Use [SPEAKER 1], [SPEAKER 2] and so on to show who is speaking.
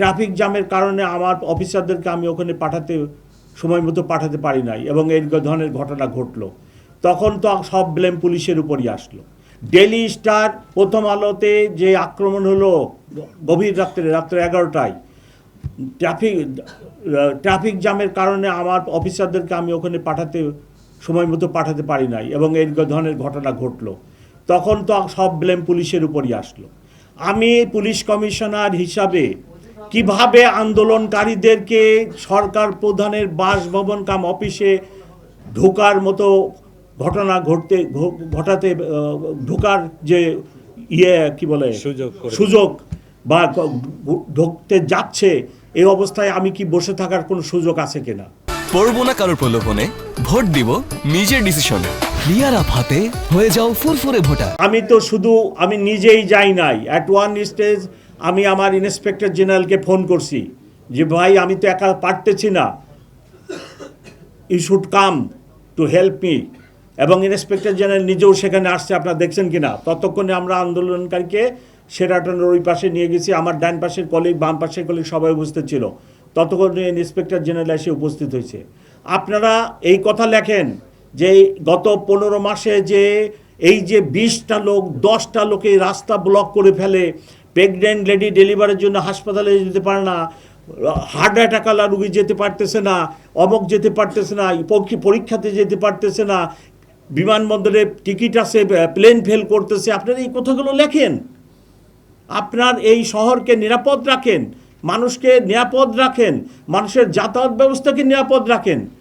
[SPEAKER 1] Traffic জ্যামের কারণে আমার অফিসারদেরকে আমি ওখানে পাঠাতে, সময় মতো পাঠাতে পারি নাই এবং এই ধরনের ঘটনা ঘটলো। তখন তো সব ব্লেম পুলিশের উপরই আসলো। ডেলি স্টার, প্রথম আলোতে যে আক্রমণ হলো গভীর রাত্রে রাত্রে এগারোটায়, ট্রাফিক ট্রাফিক জ্যামের কারণে আমার অফিসারদেরকে আমি ওখানে পাঠাতে, সময় মতো পাঠাতে পারি নাই এবং এই ধরনের ঘটনা ঘটলো। তখন তো সব ব্লেম পুলিশের উপরই আসলো। আমি পুলিশ কমিশনার হিসাবে কীভাবে আন্দোলনকারীদেরকে সরকার প্রধানের বাসভবন কাম অফিসে ঢোকার মতো ঘটনা ঘটতে ঘটাতে ঢোকার যে ইয়ে কি বলে?
[SPEAKER 2] সুযোগ
[SPEAKER 1] সুযোগ বা ঢুকতে যাচ্ছে এই অবস্থায় আমি কি বসে থাকার কোনো সুযোগ আছে কিনা?
[SPEAKER 3] পড়ব না কারোর প্রলোভনে ভোট দিব নিজের ডিসিশনে ক্লিয়ার আপ হাতে হয়ে যাও ফুরফুরে ভোটার।
[SPEAKER 1] আমি তো শুধু আমি নিজেই যাই নাই। অ্যাট ওয়ান স্টেজ আমি আমার ইন্সপেক্টর জেনারেলকে ফোন করছি যে, ভাই, আমি তো একা পারতেছি না। You should come to help me এবং ইন্সপেক্টর জেনারেল নিজেও সেখানে আসছে, আপনারা দেখছেন কি না ততক্ষণে আমরা আন্দোলনকারীকে সেরাটনের ওই পাশে নিয়ে গেছি। আমার ডান পাশের কলিগ বাম পাশের কলিগ সবাই উপস্থিত ছিল। ততক্ষণে ইন্সপেক্টর জেনারেল এসে উপস্থিত হয়েছে। আপনারা এই কথা লেখেন যে, গত পনেরো মাসে যে, এই যে বিশটা লোক, দশটা লোকে রাস্তা ব্লক করে ফেলে প্রেগনেন্ট লেডি ডেলিভারির জন্য হাসপাতালে যেতে পারে না হার্ট অ্যাটাক আলা রুগী যেতে পারতেছে না, অমক যেতে পারতেছে না, পরীক্ষা- পরীক্ষাতে যেতে পারতেছে না, বিমানবন্দরে টিকিট আছে প্লেন ফেল করতেছে। আপনারা এই কথাগুলো লেখেন। আপনার এই শহরকে নিরাপদ রাখেন, মানুষকে নিরাপদ রাখেন, মানুষের যাতায়াত ব্যবস্থাকে নিরাপদ রাখেন।